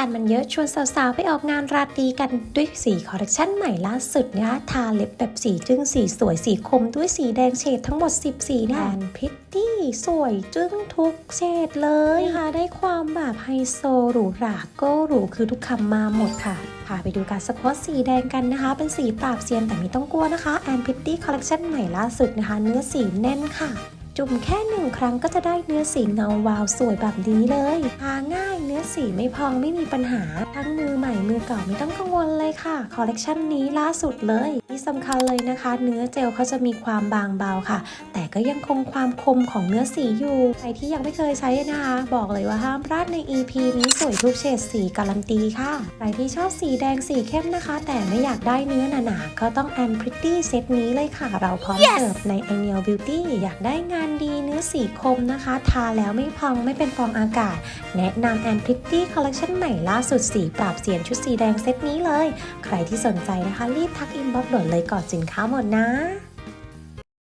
การมันเยอะชวนสาวๆ ไปออกงานราตรีกันด้วยสีคอลเลคชันใหม่ล่าสุดนะคะทาเล็บแบบสีจึ้งสีสวยสีคมด้วยสีแดงเฉดทั้งหมด 10 สีนะแอนพิตตี้สวยจึ้งทุกเฉดเลยนะคะได้ความแบบไฮโซหรูหราก็หรูคือทุกคำมาหมดค่ะพาไปดูการสควอตสีแดงกันนะคะ เป็นสีปราบเซียนแต่ไม่ต้องกลัวนะคะแอนพิตตี้คอลเลคชันใหม่ล่าสุดนะคะ เนื้อสีแน่นค่ะ จุ่มแค่หนึ่งครั้งก็จะได้เนื้อสีเงาวาวสวยแบบนี้เลยทาง่ายเนื้อสีไม่พองไม่มีปัญหา ทั้งมือใหม่มือเก่าไม่ต้องกังวลเลยค่ะ คอลเลกชันนี้ล่าสุดเลย ที่สำคัญเลยนะคะ เนื้อเจลเขาจะมีความบางเบาค่ะ แต่ก็ยังคงความคมของเนื้อสีอยู่ ใครที่ยังไม่เคยใช้นะคะ บอกเลยว่าห้ามพลาดใน EP นี้สวยทุกเฉดสีการันตีค่ะ ใครที่ชอบสีแดงสีเข้มนะคะ แต่ไม่อยากได้เนื้อหนาๆก็ต้อง and pretty เซตนี้เลยค่ะ เราพร้อมเสิร์ฟใน a n e l Beauty อยากได้งานดีเนื้อสีคมนะคะ ทาแล้วไม่พองไม่เป็นฟองอากาศ แนะนำแอนพิตตี้คอลเลคชันใหม่ล่าสุดสีปราบเสียนชุดสีแดงเซตนี้เลย ใครที่สนใจนะคะ รีบทักอินบ็อกด่วนเลยก่อนสินค้าหมดนะ